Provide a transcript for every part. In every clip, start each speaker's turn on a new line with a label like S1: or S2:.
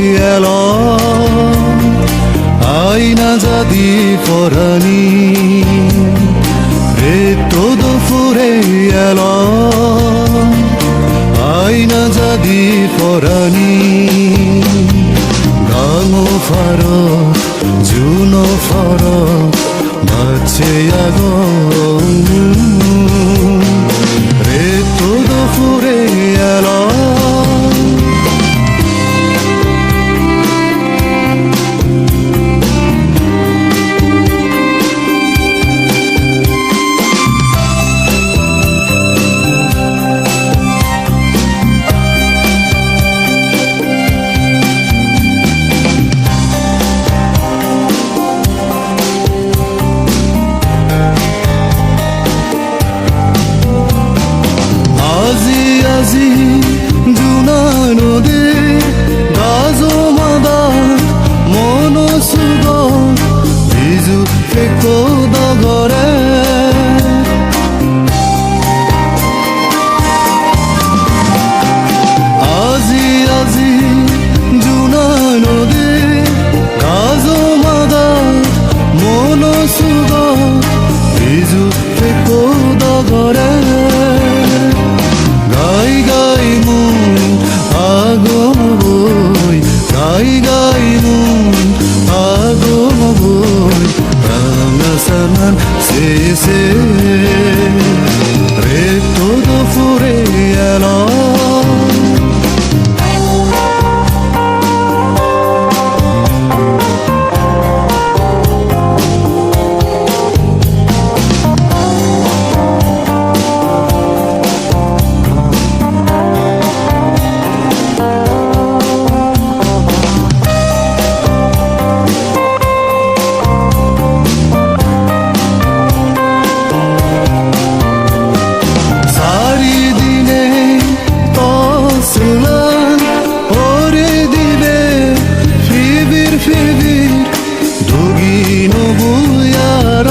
S1: elom Aina zadi forani E todo fure elom Aina zadi forani Gano faro, juno faro ayının Ağımı buy Ağlasanın sesi দুগিন বুয়ার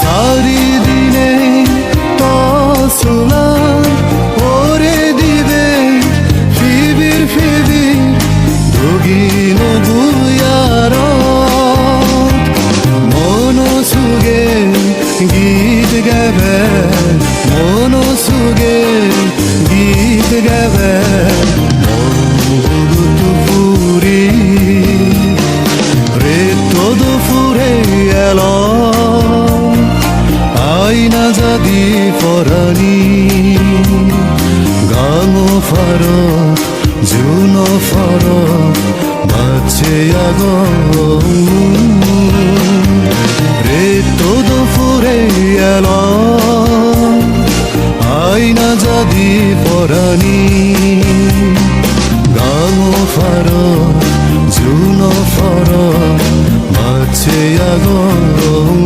S1: সারি দিনে তসলান ওরে দিবে ফিবির ফিবির দুগিন বুয়ার মন সুগে গীত গাবে সুগে গীত আইনা যদি পরানি গাঙ ফার, জুন ফার বাচ্ছে আগন রে তোদ ফুরে এলো আইনা যদি পরানি গাঙ ফার, জুন ফার বাচ্ছে আগন